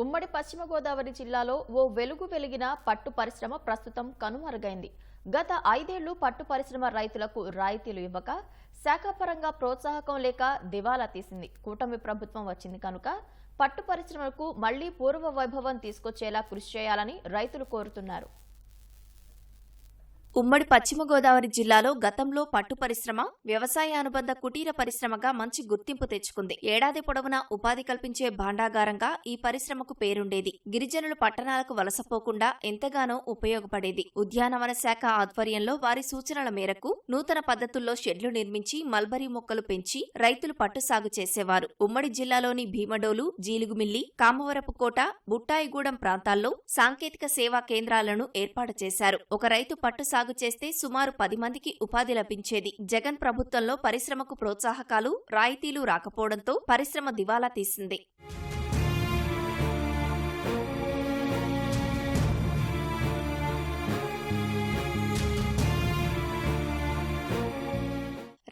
ఉమ్మడి పశ్చిమ గోదావరి జిల్లాలో ఓ వెలుగు వెలిగిన పట్టు పరిశ్రమ ప్రస్తుతం కనుమరుగైంది. గత ఐదేళ్ళు పట్టు పరిశ్రమ రైతులకు రాయితీలు ఇవ్వక శాఖాపరంగా ప్రోత్సాహకం లేక దివాలా తీసింది. కూటమి ప్రభుత్వం వచ్చింది కనుక పట్టు పరిశ్రమలకు మళ్ళీ పూర్వ వైభవం తీసుకొచ్చేలా కృషి చేయాలని రైతులు కోరుతున్నారు. ఉమ్మడి పశ్చిమ గోదావరి జిల్లాలో గతంలో పట్టు పరిశ్రమ వ్యవసాయ అనుబంధ కుటీర పరిశ్రమగా మంచి గుర్తింపు తెచ్చుకుంది. ఏడాది పొడవునా ఉపాధి కల్పించే భాండాగారంగా ఈ పరిశ్రమకు పేరుండేది. గిరిజనులు పట్టణాలకు వలసపోకుండా ఎంతగానో ఉపయోగపడేది. ఉద్యానవన శాఖ ఆధ్వర్యంలో వారి సూచనల మేరకు నూతన పద్ధతుల్లో షెడ్లు నిర్మించి మల్బరీ మొక్కలు పెంచి రైతులు పట్టు సాగు చేసేవారు. ఉమ్మడి జిల్లాలోని భీమడోలు జీలుగుమిల్లి కామవరపు కోట బుట్టాయిగూడెం ప్రాంతాల్లో సాంకేతిక సేవా కేంద్రాలను ఏర్పాటు చేశారు. ఒక రైతు పట్టు సాగు చేస్తే సుమారు పది మందికి ఉపాధి లభించేది. జగన్ ప్రభుత్వంలో పరిశ్రమకు ప్రోత్సాహకాలు రాయితీలు రాకపోవడంతో పరిశ్రమ దివాలా తీసింది.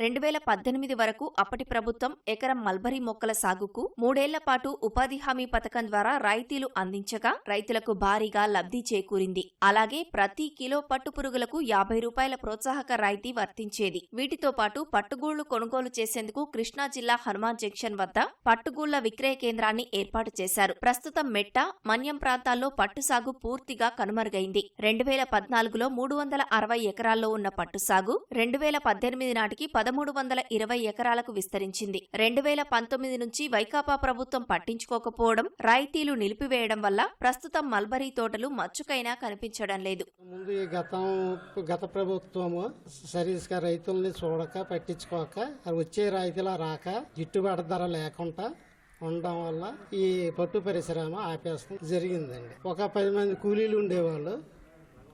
రెండు వేల పద్దెనిమిది వరకు అప్పటి ప్రభుత్వం ఎకరం మల్బరీ మొక్కల సాగుకు మూడేళ్ళ పాటు ఉపాధి హామీ పథకం ద్వారా రాయితీలు అందించగా రైతులకు భారీగా లబ్ధి చేకూరింది. అలాగే ప్రతి కిలో పట్టు పురుగులకు యాభై రూపాయల ప్రోత్సాహక రాయితీ వర్తించేది. వీటితో పాటు పట్టుగూళ్ళు కొనుగోలు చేసేందుకు కృష్ణా జిల్లా హనుమాన్ జంక్షన్ వద్ద పట్టుగూళ్ళ విక్రయ కేంద్రాన్ని ఏర్పాటు చేశారు. ప్రస్తుతం మెట్ట మన్యం ప్రాంతాల్లో పట్టు సాగు పూర్తిగా కనుమరుగైంది. రెండు వేల పద్నాలుగులో మూడు వందల అరవై ఎకరాల్లో ఉన్న పట్టు సాగు రెండు వేల పద్దెనిమిది నాటికి పదమూడు వందల ఇరవై ఎకరాలకు విస్తరించింది. రెండు వేల పంతొమ్మిది నుంచి వైకాపా ప్రభుత్వం పట్టించుకోకపోవడం రాయితీలు నిలిపివేయడం వల్ల ప్రస్తుతం మల్బరీ తోటలు మచ్చుకైనా కనిపించడం లేదు. ముందు ఈ గతం గత ప్రభుత్వము సరిగ్గా రైతుల్ని చూడక పట్టించుకోక వచ్చే రాయితీలా రాక గిట్టుబాటు ధర లేకుండా ఉండడం వల్ల ఈ పట్టు పరిశ్రమ ఆపేస్తాం జరిగిందండి. ఒక పది మంది కూలీలు ఉండేవాళ్ళు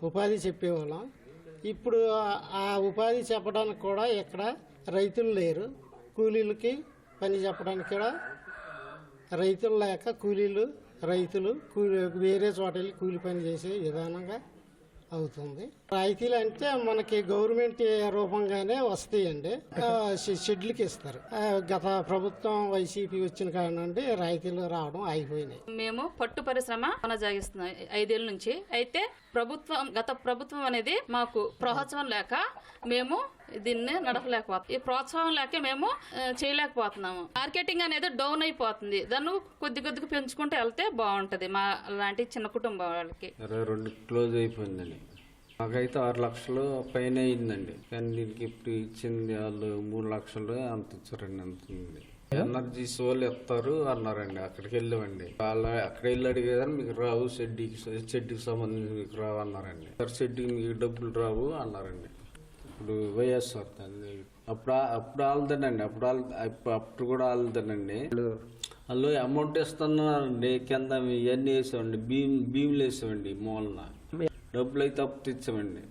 ఉపాధి చెప్పేవాళ్ళం. ఇప్పుడు ఆ ఉపాధి చెప్పడానికి కూడా ఇక్కడ రైతులు లేరు. కూలీలకి పని చెప్పడానికి కూడా రైతులు లేక కూలీలు రైతులు కూలి వేరే చోట వెళ్ళి కూలి పని చేసే విధానంగా అవుతుంది. రాయితీలు అంటే మనకి గవర్నమెంట్ రూపంగానే వస్తాయండి. షెడ్లకి ఇస్తారు. గత ప్రభుత్వం వైసీపీ వచ్చిన కాడ నుండి రాయితీలు రావడం ఆగిపోయినాయి. మేము పట్టు పరిశ్రమ కొనసాగిస్తున్నాం ఐదేళ్ళ నుంచి. అయితే ప్రభుత్వం గత ప్రభుత్వం అనేది మాకు ప్రోత్సాహం లేక మేము దీన్ని నడపలేకపోతాం ఈ ప్రోత్సాహం లేక మేము చేయలేకపోతున్నాము. మార్కెటింగ్ అనేది డౌన్ అయిపోతుంది. దాన్ని కొద్ది కొద్దిగా పెంచుకుంటూ వెళ్తే బాగుంటది మా లాంటి చిన్న కుటుంబం వాళ్ళకి. ఇరవై రెండు క్లోజ్ అయిపోయిందండి. మాకైతే ఆరు లక్షలు పైన అయిందండి. కానీ దీనికి ఇప్పుడు ఇచ్చింది వాళ్ళు మూడు లక్షలు అంత ఇచ్చారండి అంత ఎనర్జీ సోల్ ఇస్తారు అన్నారండి. అక్కడికి వెళ్ళామండి. వాళ్ళు అక్కడ వెళ్ళి అడిగేదాన్ని మీకు రావు షెడ్డీకి షెడ్కి సంబంధించి మీకు రావు అన్నారండి. సార్ షెడ్కి మీకు డబ్బులు రావు అన్నారండి. ఇప్పుడు వైఎస్ఆర్ దాన్ని అప్పుడు అప్పుడు ఆల్దేనండి అప్పుడు ఆల్ అప్పుడు అప్పుడు కూడా ఆల్దేనండి వాళ్ళు అమౌంట్ ఇస్తున్నారండి. కింద ఇవన్నీ వేసామండి. భీమ్ భీములు వేసామండి మూలన. డబ్బులు అయితే అప్పు తెచ్చామండి.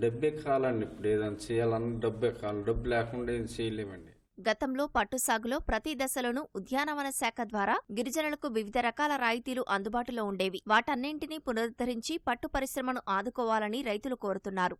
డబ్బే కావాలండి ఇప్పుడు ఏదైనా చేయాలన్నా డబ్బే కావాలి డబ్బు లేకుండా ఏం చేయలేమండి. గతంలో పట్టు సాగులో ప్రతి దశలోనూ ఉద్యానవన శాఖ ద్వారా గిరిజనులకు వివిధ రకాల రాయితీలు అందుబాటులో ఉండేవి. వాటన్నింటినీ పునరుద్ధరించి పట్టు పరిశ్రమను ఆదుకోవాలని రైతులు కోరుతున్నారు.